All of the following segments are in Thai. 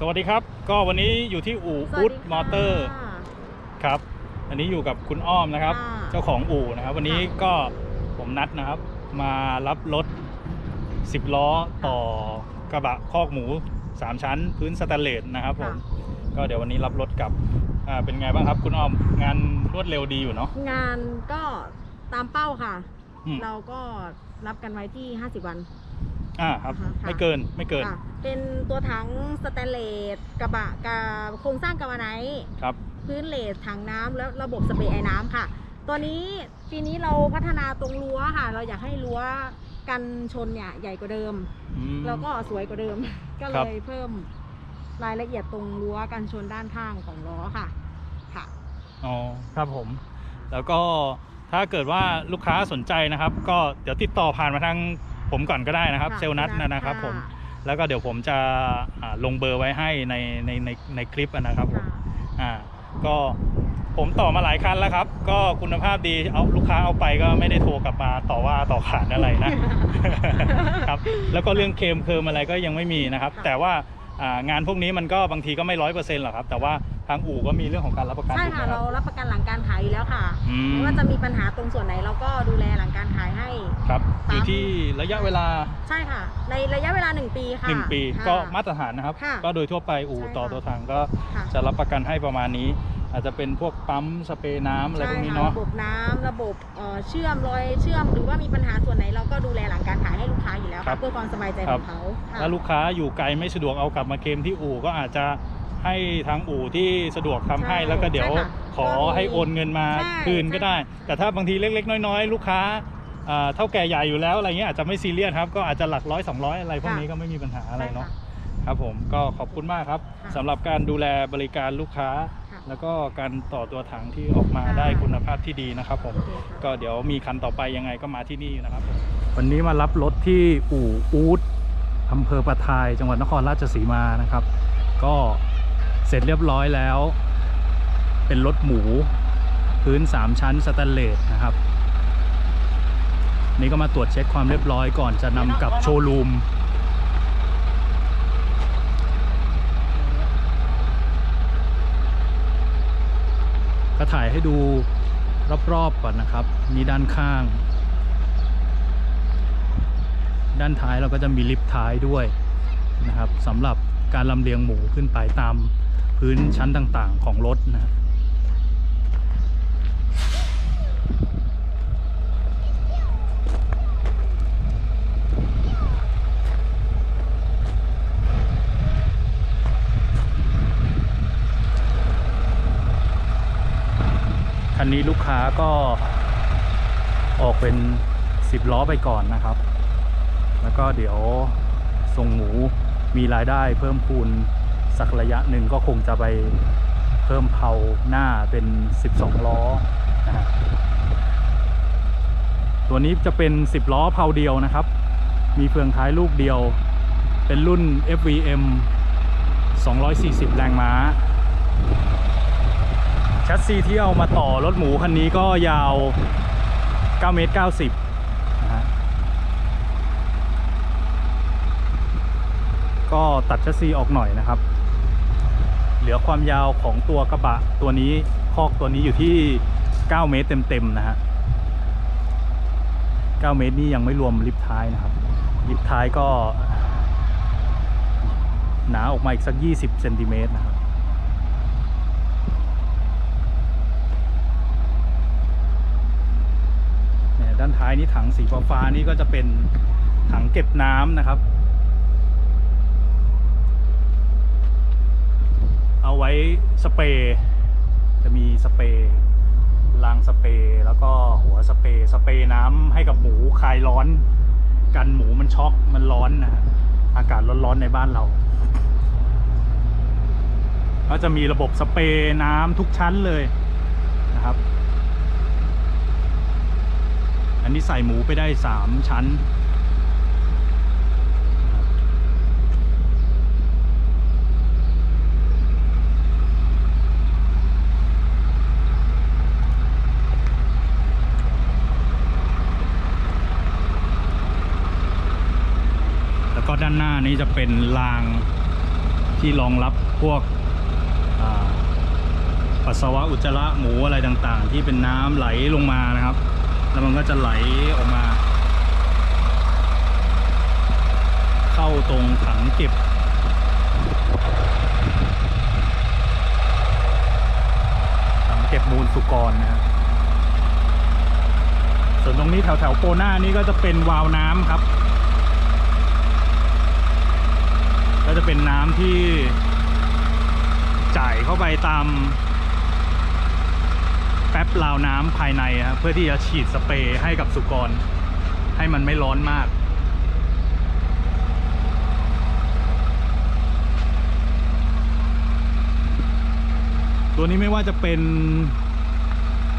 สวัสดีครับ ก็วันนี้อยู่ที่อู่สวัอุสดดีค่ะมอเตอร์ครับ อันนี้อยู่กับคุณอ้อมนะครับค่ะเจ้าของอู่นะครับ วันนี้ค่ะก็ผมนัดนะครับ มารับรถ 10 ล้อต่อกระบะคอกหมู 3 ชั้น พื้นสแตนเลสนะครับผมก็เดี๋ยววันนี้รับรถกลับอ่าเป็นไงบ้างครับคุณอ้อมงานรวดเร็วดีอยู่เนาะงานก็ตามเป้าค่ะ อืมเราก็รับกันไว้ที่ 50 วัน อ่าครับค่ะ ไม่เกินไม่เกินค่ะเป็นตัวถังสแตนเลสกระบะกับโครงสร้างกระบะไนท์ครับ พื้นเลสถังน้ำแล้วระบบสเปรย์ไอ้น้ำค่ะ ตัวนี้ปีนี้เราพัฒนาตรงรั้วค่ะ เราอยากให้รั้วกันชนเนี่ยใหญ่กว่าเดิม อืม แล้วก็สวยกว่าเดิม ก็คเลรับ ยเพิ่มรายละเอียดตรงรั้วกันชนด้านข้างของล้อค่ะ ค่ะ อ๋อครับผม แล้วก็ถ้าเกิดว่าลูกค้าสนใจนะครับ ก็เดี๋ยวติดต่อผ่านมาทาง ผมก่อนก็ได้นะครับ ค่ะเซลลนัทคุณนัทนะครับค่ะผมแล้วก็เดี๋ยวผมจะอ่าลงเบอร์ไว้ให้ในในในในคลิปอะนะครับผมค่ะอ่าก็ผมต่อมาหลายคันแล้วครับ ก็คุณภาพดีเอาลูกค้าเอาไปก็ไม่ได้โทรกลับมาต่อว่าต่อขานอะไรนะ ครับแล้วก็เรื่องเคลมเคลิมอะไรก็ยังไม่มีนะครับ ค่ะแต่ว่าอ่างานพวกนี้มันก็บางทีก็ไม่ร้อยเปอร์เซ็นต์หรอกครับ แต่ว่า ทางอู่ก็มีเรื่องของการรับประกันใช่ถูกไหมค่ะครัเราบ รับประกันหลังการขายอยู่แล้วค่ะอืม ไม่ว่าจะมีปัญหาตรงส่วนไหนเราก็ดูแลหลังการขายให้ ครับตามอยู่ที่ระยะเวลา ใช่ค่ะ ในระยะเวลา 1 ปีค่ะ1 ปีค่ะ ก็มาตรฐานนะครับ ค่ะก็โดยทั่วไปอู่ใช่ค่ะ ต่อตัวทางก็ค่ะจะรับประกันให้ประมาณนี้ อาจจะเป็นพวกปั๊มสเปรย์น้ำอะไรพวกนี้ใช่ค่เนาะระบบน้ำระบบเอ่อเชื่อมรอยเชื่อมหรือว่ามีปัญหาส่วนไหนเราก็ดูแลหลังการขายให้ลูกค้าอยู่แล้วครัค่ะบเพื่อความสบายใจครัขบองเขาค่ะ ถ้าลูกค้าอยู่ไกลไม่สะดวกเอากลับมาเคลมที่อู่ก็อาจจะ ให้ทางอู่ที่สะดวกทำให้ใช่แล้วก็เดี๋ยวใช่ค่ะขอก็มีให้โอนเงินมาใช่คืนก็ได้ใช่ค่ะแต่ถ้าบางทีเล็ก ๆ น้อยๆ ลูกค้าอ่าเท่าแก่ใหญ่อยู่แล้วอะไรเงี้ยอาจจะไม่ซีเรียสครับก็อาจจะหลักร้อยสองร้อยอะไรพวกนี้ก็ไม่มีปัญหาอะไรเนาะใช่ค่ครับผมก็ขอบคุณมากครับค่ะสำหรับการดูแลบริการลูกค้าค่ะแล้วก็การต่อตัวถังที่ออกมาค่ะได้คุณภาพที่ดีนะครับผมโอเคค่ะก็เดี๋ยวมีคันต่อไปยังไงก็มาที่นี่นะครับผมวันนี้มารับรถที่อู่อูดอำเภอประทายจังหวัดนครราชสีมานะครับ ก็ เสร็จเรียบร้อยแล้ว เป็นรถหมู พื้น 3 ชั้นสแตนเลสนะครับ นี่ก็มาตรวจเช็คความเรียบร้อยก่อนจะนำกลับโชว์รูมก็ถ่ายให้ดูรอบๆก่อนนะครับ นี่ด้านข้าง ด้านท้ายเราก็จะมีลิฟต์ท้ายด้วยนะครับสำหรับการลำเลียงหมูขึ้นไปตาม พื้นชั้นต่างๆของรถนะครับคันนี้ลูกค้าก็ออกเป็น 10 ล้อไปก่อนนะครับ แล้วก็เดี๋ยวส่งหมูมีรายได้เพิ่มพูน สักระยะหนึ่งก็คงจะไปเพิ่มเผาหน้าเป็น 12 ล้อนะฮะตัวนี้จะเป็น 10 ล้อเผาเดียวนะครับ มีเฟืองท้ายลูกเดียว เป็นรุ่น FVM 240 แรงม้าแชสซีที่เอามาต่อรถหมูคันนี้ก็ยาว 9 เมตร 90นะฮะก็ตัดแชสซีออกหน่อยนะครับ ลือความยาวของตัวกระบะตัวนี้คอกตัวนี้อยู่ที่ 9 เมตรเต็มๆนะฮะ 9 เมตรนี่ยังไม่รวมลิฟท้ายนะครับ ลิฟท้ายก็ หนาออกมาอีกสัก 20เซนติเมตรนะครับด้านท้ายนี่ถังสีฟ้านี่ก็จะเป็นถังเก็บน้ำนะครับ เอาไว้สเปรย์จะมีสเปรย์รางสเปรย์แล้วก็หัวสเปรย์สเปรย์น้ำให้กับหมูคลายร้อน กันหมูมันช็อกมันร้อนนะอากาศร้อนๆในบ้านเราก็จะมีระบบสเปรย์น้ำทุกชั้นเลยนะครับ อันนี้ใส่หมูไปได้สามชั้น แล้วก็ด้านหน้านี้ จะเป็นรางที่รองรับพวกปัสสาวะอุจจาระหมูอะไรต่างๆ ที่เป็นน้ำไหลลงมานะครับ แล้วมันก็จะไหลออกมา เข้าตรงถังเก็บถังเก็บมูลสุกรนะครับส่วนตรงนี้แถวแถวๆโปหน้านี้ก็จะเป็นวาล์วน้ำครับ ก็ จะเป็นน้ำที่จ่ายเข้าไปตาม แป๊บราวน้ำภายในครับเพื่อที่จะฉีดสเปรย์ให้กับสุกร ให้มันไม่ร้อนมากตัวนี้ไม่ว่าจะเป็น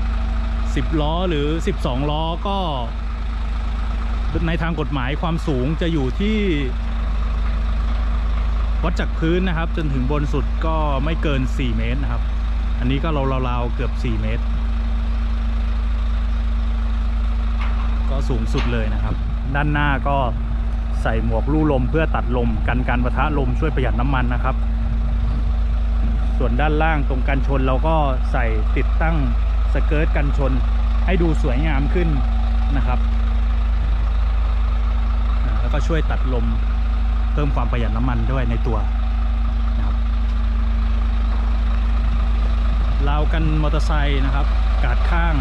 10 ล้อหรือ 12 ล้อก็ ในทางกฎหมายความสูงจะอยู่ที่ วัดจากพื้นนะครับ จนถึงบนสุดก็ไม่เกิน 4 เมตรนะครับ อันนี้ก็ราวๆเกือบ 4 เมตร ก็สูงสุดเลยนะครับ ด้านหน้าก็ใส่หมวกลู่ลมเพื่อตัดลมกันการประทะลมช่วยประหยัดน้ำมันนะครับ ส่วนด้านล่างตรงกันชนเราก็ใส่ติดตั้งสเกิร์ตกันชนให้ดูสวยงามขึ้นนะครับ แล้วก็ช่วยตัดลม เพิ่มความประหยัดน้ำมันด้วยในตัวนะครับราวกันมอเตอร์ไซค์นะครับ กาดข้าง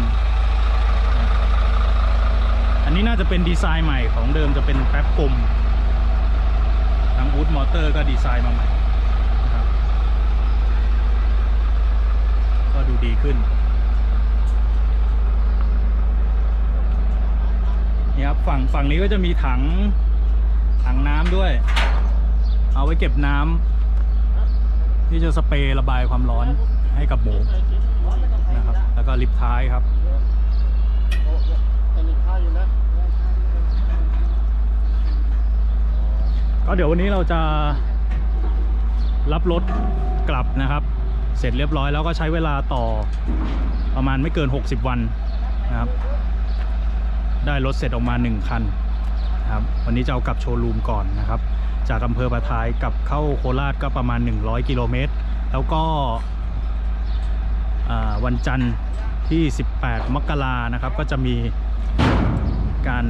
อันนี้น่าจะเป็นดีไซน์ใหม่ของเดิมจะเป็นแป๊บกลมทางอูดมอเตอร์ก็ดีไซน์มาใหม่นะครับก็ดูดีขึ้นนี่ครับฝั่งฝั่งนี้ก็จะมีถัง ถังน้ำด้วย เอาไว้เก็บน้ำที่จะสเปรย์ระบายความร้อนให้กับหมูนะครับ แล้วก็ลิฟท้ายครับก็เดี๋ยววันนี้เราจะรับรถกลับนะครับ เสร็จเรียบร้อยแล้วก็ใช้เวลาต่อประมาณไม่เกิน 60 วันนะครับ ได้รถเสร็จออกมา 1 คัน นะครับ วันนี้จะเอากลับโชว์รูมก่อนนะครับ จากอำเภอประทายกลับเข้าโคราชก็ประมาณ 100 กิโลเมตร แล้วก็วันจันทร์ที่ 18 มกรานะครับ ก็จะมีการ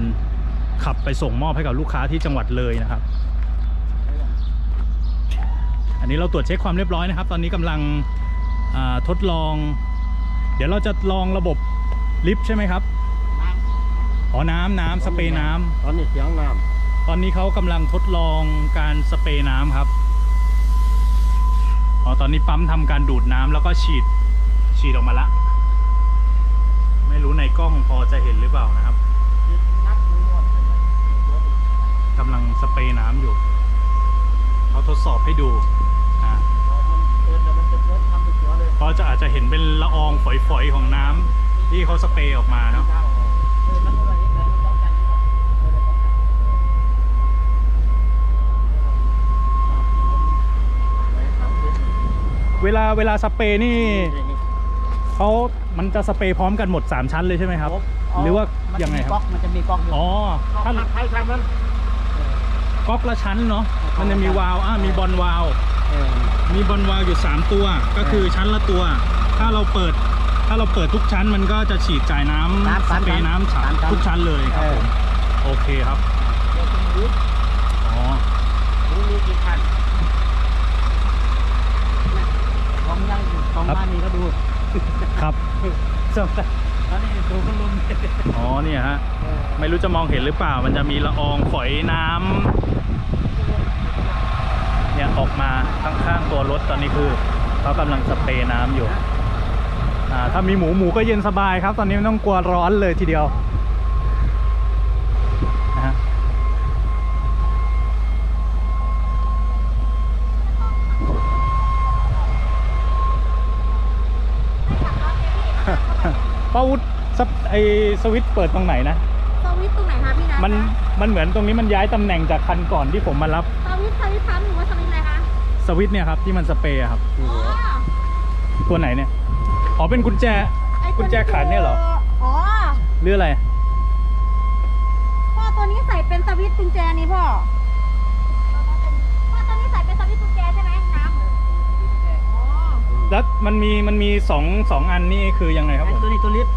ขับไปส่งมอบให้กับลูกค้าที่จังหวัดเลยนะครับ อันนี้เราตรวจเช็คความเรียบร้อยนะครับ ตอนนี้กำลังทดลอง เดี๋ยวเราจะลองระบบลิฟต์ใช่ไหมครับ อ๋อน้ำน้ำสเปรย์น้ำตอนนี้เสียงน้ตอนนี้เขากำลังทดลองการสเปรย์น้ำครับอ๋อตอนนี้ปั๊มทำการดูดน้ำแล้วก็ฉีดฉีดออกมาละ ไม่รู้ในกล้องพอจะเห็นหรือเปล่านะครับกำลังสเปรย์น้ำอยู่เขาทดสอบให้ดูอ่าก็จะอาจจะเห็นเป็นละอองฝอยๆของน้ำที่เขาสเปรย์ออกมาเนาะ ลาเวลาสเปรย์นี่เขามันจะสเปรย์พร้อมกันหมด 3 ชั้นเลยใช่ไหมครับ หรือว่ายังไงครับ มันจะมีก๊อกอยู่อ๋อถ้าใครทำมันก๊อกละชั้นเนาะ มันจะมีวาล์วอ่ามีบอลวาล์วเออมีบอลวาล์วอยู่ 3 ตัว ก็คือชั้นละตัว ถ้าเราเปิด ถ้าเราเปิดทุกชั้นมันก็จะฉีดจ่ายน้ำสเปรย์น้ำฉะทุกชั้นเลยครับผม โอเคครับ อ๋อ รู้มีกี่คันของยังอยู่ ของครับบ้านนี้ก็ดูครับส่งตอนนี้ดูก็ลุมอ๋อเนี่ยฮะไม่รู้จะมองเห็นหรือเปล่า มันจะมีละอองฝอยน้ำเนี่ยออกมาข้างๆตัวรถตอนนี้คือเขากำลังสเปรย์น้ำอยู่อ่าถ้ามีหมูหมูก็เย็นสบายครับ ตอนนี้ไม่ต้องกลัวร้อนเลยทีเดียวนะฮะ ป้าวุฒสปไอสวิตช์เปิดตรงไหนนะสวิตช์ตรงไหนคะพี่นะมันมันเหมือนตรงนี้มันย้ายตำแหน่งจากคันก่อนที่ผมมารับสวิตช์สวิตช์ปั๊มหรือว่าสวิตช์อะไรคะสวิตช์เนี่ยครับที่มันสเปรย์อะครับ อ๋อตัวไหนเนี่ยอ๋อเป็นกุญแจ ไอ้กุญแจขันเนี่ยเหรอ อ๋อหรืออะไรพ่อตัวนี้ใส่เป็นสวิตช์กุญแจนี่พ่อ แล้วมันมีมันมีสองสองอันนี่คือยังไงครับไอ้ผมตัวนี้ตัวลิฟต์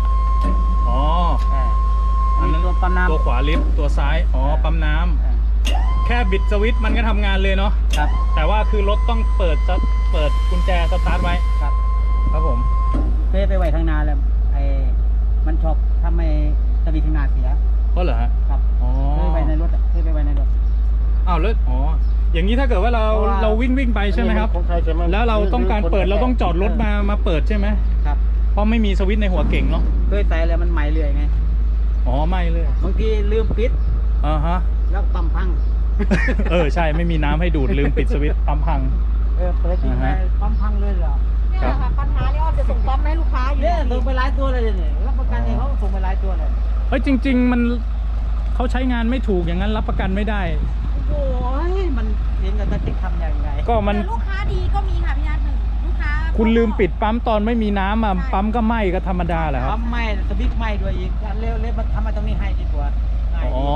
อ๋อเอออันนี้ตัวปั๊มน้ำตัวขวาลิฟต์ตัวซ้ายอ๋อปั๊มน้ำเออแค่บิดสวิตช์มันก็ทำงานเลยเนาะครับ แต่ว่าคือรถต้องเปิดจะเปิดกุญแจสตาร์ทไว้ครับครับผมเคยไปไว้ข้างหน้าแล้วไอ้มันชอบทำให้สวิตช์ข้างหน้าเสียก็เหรอฮะครับอ๋อเคยไปในรถอะเคยไปไว้ในรถอ้าวแล้วอ๋อ อย่างนี้ถ้าเกิดว่าเราเพราะว่า เราวิ่งวิ่งไปใช่ไหมครับ ของใครใช่ไหมแล้วเราต้องการเปิดเราต้องจอดรถมามาเปิดใช่ไหมครับเพราะไม่มีสวิตช์ในหัวเก่งเนาะเคยใส่แล้วมันไหม้เรื่อยไงอ๋อไม่เลยบางทีลืมปิดอ่าฮะ แล้วปั๊มพังเออใช่ไม่มีน้ำให้ดูดลืมปิดสวิตช์ปั๊มพัง เออเปิดทิ้งไว้อ่าฮะปั๊มพังเลยเหรอเนี่ยแหละค่ะปัญหาเนี่ยอ้อมจะส่งปั๊มมาให้ลูกค้าอยู่เนี่ยดีส่งไปหลายตัวเลยเนี่ยรับประกันเองเขาส่งไปหลายตัวเลย เฮ้ยจริง ๆ มันเขาใช้งานไม่ถูกอย่างนั้นรับประกันไม่ได้ โอ้ยมัน เองกับตะติกทำยังไงก็มัน แต่ลูกค้าดีก็มีค่ะพี่นัทหนึ่งลูกค้าคุณลืมปิดปั๊มตอนไม่มีน้ำอะปั๊มก็ไหม้ก็ธรรมดาแหละครับปั๊มไหม้สวิตช์ไหม้ด้วยอีกอันเร็วเร็วมันทำมาตรงนี้ให้ดีกว่าง่ายดี อ๋อ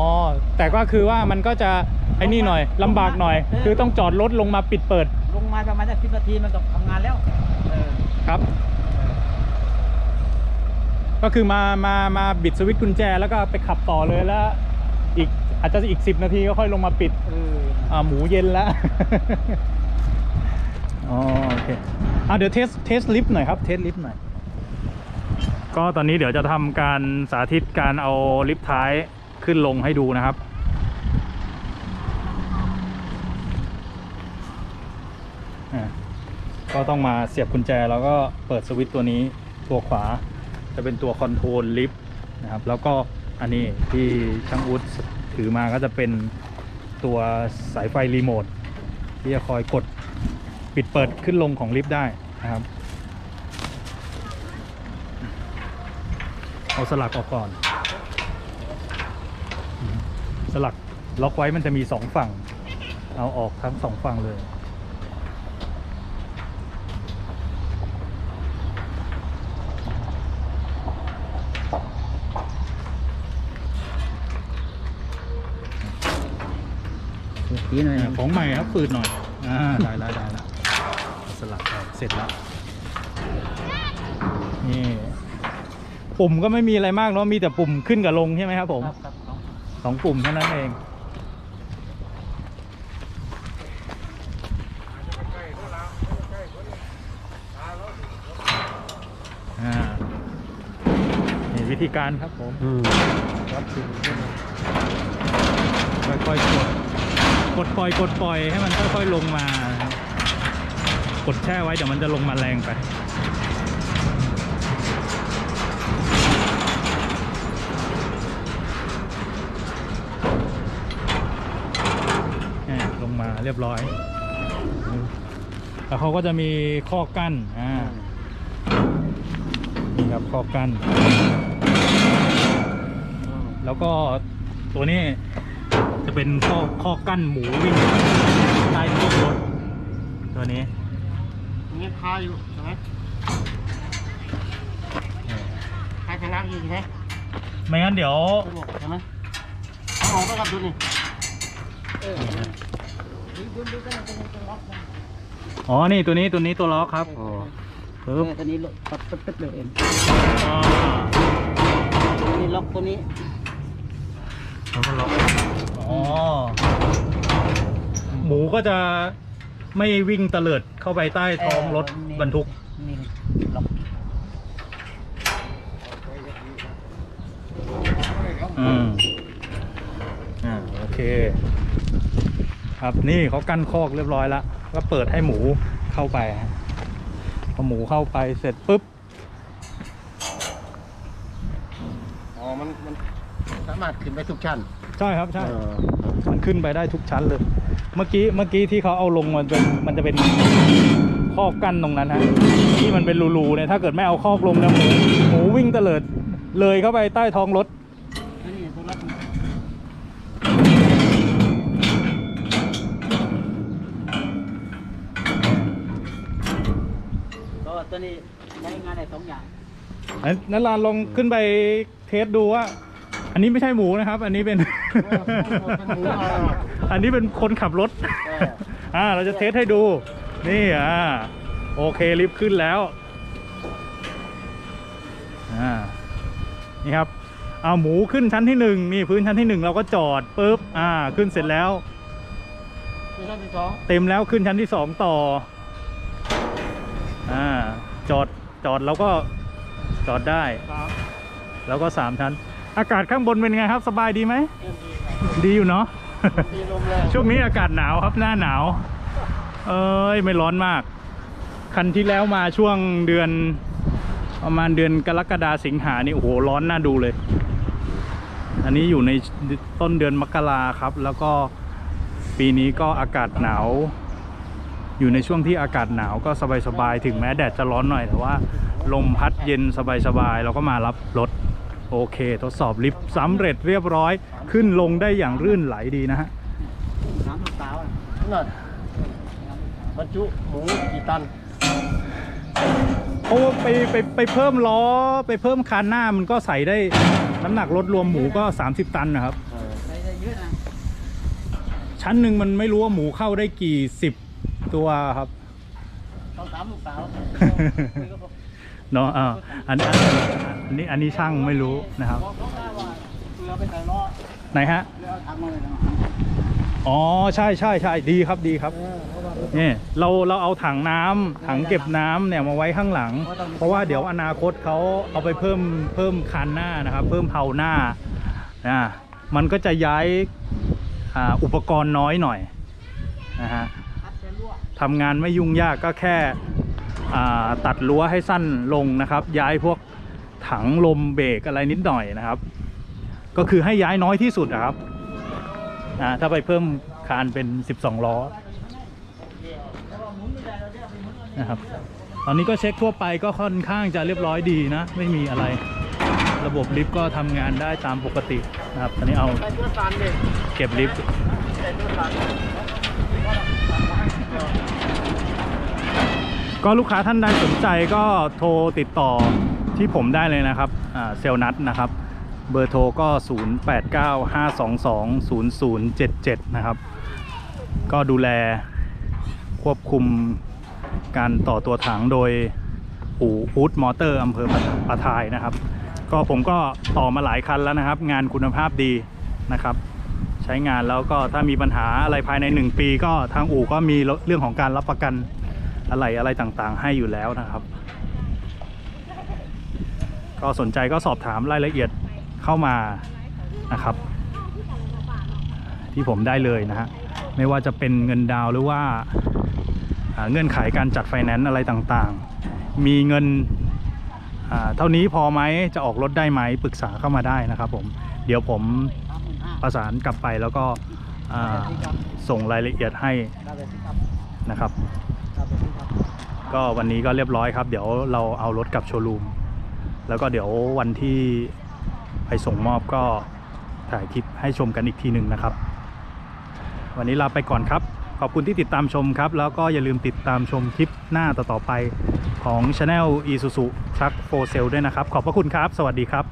แต่ก็คือว่ามันก็จะไอ้นี่หน่อยลำบากหน่อยเออคือต้องจอดรถลงมาปิดเปิดลงมาประมาณสักสิบนาทีมันก็ทำงานแล้วเออครับ ก็คือมามามาบิดสวิตช์กุญแจแล้วก็ไปขับต่อเลยแล้ว อีก อาจจะอีกสิบนาทีก็ค่อยลงมาปิดเอออ่าหมูเย็นแล้วอ๋อโอเคอะเดี๋ยวเทสเทสลิฟต์หน่อยครับเทสลิฟต์หน่อยก็ตอนนี้เดี๋ยวจะทำการสาธิตการเอาลิฟต์ท้ายขึ้นลงให้ดูนะครับอะก็ต้องมาเสียบกุญแจแล้วก็เปิดสวิตช์ตัวนี้ตัวขวาจะเป็นตัวคอนโทรลลิฟต์นะครับ แล้วก็อันนี้ที่ช่างอุด ถือมาก็จะเป็นตัวสายไฟรีโมทที่จะคอยกดปิดเปิดขึ้นลงของลิฟต์ได้นะครับ เอาสลักออกก่อน สลักล็อกไว้มันจะมีสองฝั่ง เอาออกทั้งสองฝั่งเลย ทีหน่อยอ่าของใหม่ครับฝืดหน่อยอ่าได้แล้วได้แล้วสลักออกเสร็จแล้วนี่ปุ่มก็ไม่มีอะไรมากเนาะมีแต่ปุ่มขึ้นกับลงใช่ไหมครับผมครับครับครับสองปุ่มเท่านั้นเองอ่านี่วิธีการครับผมอืมวัดถึงค่อยๆกด กดปล่อยกดปล่อยให้มันค่อยๆลงมา กดแช่ไว้เดี๋ยวมันจะลงมาแรงไปลงมาเรียบร้อย แล้วเขาก็จะมีข้อกั้นอ่านี่ครับข้อกั้น แล้วก็ตัวนี้ เป็นข้อข้อกั้นหมูวิ่งใต้ท้องรถตัวนี้นี่คาอยู่ใช่ไหมคาชนะอยู่ใช่ไหมไม่งั้นเดี๋ยวตัวนี้ใช่ไหมเอาออกไปกับดูนี่เออดูดูดูกันตัวนี้ตัวล็อกนะอ๋อ นี่ตัวนี้ตัวนี้ตัวล็อกครับเออปึ๊บตัวนี้ล็อกปัดปัดปัดเลยเองอ่าตัวนี้ล็อกตัวนี้แล้วก็ล็อก อ๋อหมูก็จะไม่วิ่งเตลิดเข้าไปใต้ท้องรถบรรทุก นี่ล็อกอืมอ่าโอเค ครับนี่เขากั้นคอกเรียบร้อยแล้วก็เปิดให้หมูเข้าไปฮะพอหมูเข้าไปเสร็จปุ๊บอ๋อมันมันสามารถขึ้นไปทุกชั้น ใช่ครับใช่เออมันขึ้นไปได้ทุกชั้นเลย เมื่อกี้เมื่อกี้ที่เขาเอาลงมันเป็นมันจะเป็นคอกกั้นตรงนั้นฮะที่มันเป็นรูๆเนี่ยถ้าเกิดไม่เอาคอกลงเนี่ยหมูหมูวิ่งเตลิดเลยเข้าไปใต้ท้องรถตัวนี้ตัวล็อกก็ตัวนี้ใช้งานได้สองอย่างอันนั้นลานลองขึ้นไปเทสดูว่า อันนี้ไม่ใช่หมูนะครับ อันนี้เป็นเป็นหมู อะอันนี้เป็นคนขับรถเอออ่า เราจะเทสให้ดู นี่อ่า โอเคลิฟต์ขึ้นแล้ว อ่า นี่ครับ เอาหมูขึ้นชั้นที่หนึ่งนี่พื้นชั้นที่หนึ่งเราก็จอดปุ๊บ อ่า ขึ้นเสร็จแล้วมีชั้นที่สองเต็มแล้วขึ้นชั้นที่สองต่อ อ่า จอด จอดแล้วก็จอดได้สามแล้วก็สามชั้น อากาศข้างบนเป็นไงครับ สบายดีไหมเต็มดีครับดีอยู่เนาะมีลมแรงช่วงนี้อากาศหนาวครับหน้าหนาว เอ้ยไม่ร้อนมาก คันที่แล้วมาช่วงเดือน ประมาณเดือนกรกฎาสิงหานี่โอ้โหร้อนน่าดูเลย อันนี้อยู่ในต้นเดือนมกราครับ แล้วก็ปีนี้ก็อากาศหนาว อยู่ในช่วงที่อากาศหนาวก็สบายๆถึงแม้แดดจะร้อนหน่อยแต่ว่า ลมพัดเย็นสบายๆเราก็มารับรถ โอเคทดสอบลิฟต์สำเร็จเรียบร้อยขึ้นลงได้อย่างรื่นไหลดีนะฮะน้ำลูกสาวอะนั่นบรรจุหมูกี่ตันเพราะว่าไปไปไปเพิ่มล้อไปเพิ่มคานหน้ามันก็ใส่ได้น้ำหนักรถรวมหมูก็ 30 ตันนะครับใช้ได้เยอะนะชั้นหนึ่งมันไม่รู้ว่าหมูเข้าได้กี่สิบตัวครับ ต้องถามลูกสาว เนาะอ่าอันอันนี้อันนี้ช่างไม่รู้นะครับไหนฮะอ๋อใช่ใช่ใช่ดีครับดีครับเนี่เราเราเอาถังน้ำถังเก็บน้ำเนี่ยมาไว้ข้างหลัง เพราะว่าเดี๋ยวอนาคตเขาเอาไปเพิ่มเพิ่มคันหน้านะครับ เพิ่มเผาหน้านะมันก็จะย้ายอุปกรณ์น้อยหน่อยนะฮะทำงานไม่ยุ่งยากก็แค่ ตัดรั้วให้สั้นลงนะครับ ย้ายพวกถังลมเบรกอะไรนิดหน่อยนะครับ ก็คือให้ย้ายน้อยที่สุดนะครับถ้าไปเพิ่มคานเป็น 12 ล้อนะครับตอนนี้ก็เช็คทั่วไปก็ค่อนข้างจะเรียบร้อยดีนะ ไม่มีอะไร ระบบลิฟต์ก็ทำงานได้ตามปกตินะครับตอนนี้เอาเก็บลิฟต์ ก็ลูกค้าท่านใดสนใจก็โทรติดต่อที่ผมได้เลยนะครับเซลนัดนะครับ เบอร์โทรก็ 0895220077 นะครับ ก็ดูแลควบคุมการต่อตัวถังโดยอู่อูดมอเตอร์อำเภอปะทายนะครับ ก็ผมก็ต่อมาหลายคันแล้วนะครับ งานคุณภาพดีนะครับ ใช้งานแล้วก็ถ้ามีปัญหาอะไรภายใน 1 ปี ก็ทางอู่ก็มีเรื่องของการรับประกัน อะไรอะไรต่างๆ ให้อยู่แล้วนะครับ ก็สนใจก็สอบถามรายละเอียดเข้ามานะครับ ที่ผมได้เลยนะฮะไม่ว่าจะเป็นเงินดาวหรือว่าเงื่อนไขการจัดไฟแนนซ์อะไรต่างๆ มีเงินเท่านี้พอไหมจะออกรถได้ไหมปรึกษาเข้ามาได้นะครับผมเดี๋ยวผมประสานกลับไปแล้วก็ส่งรายละเอียดให้นะครับ ก็วันนี้ก็เรียบร้อยครับ เดี๋ยวเราเอารถกลับโชว์รูม แล้วก็เดี๋ยววันที่ไปส่งมอบก็ถ่ายคลิปให้ชมกันอีกทีหนึ่งนะครับ วันนี้ลาไปก่อนครับ ขอบคุณที่ติดตามชมครับ แล้วก็อย่าลืมติดตามชมคลิปหน้าต่อๆไปของ Channel Isuzu Truck for Sale ด้วยนะครับ ขอบพระคุณครับ สวัสดีครับ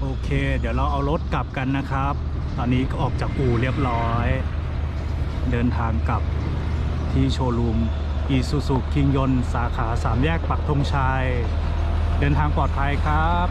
โอเค เดี๋ยวเราเอารถกลับกันนะครับ ตอนนี้ก็ออกจากอู่เรียบร้อย เดินทางกลับที่โชว์รูมอีซูซูคิงยนสาขาสามแยกปักธงชัย เดินทางปลอดภัยครับ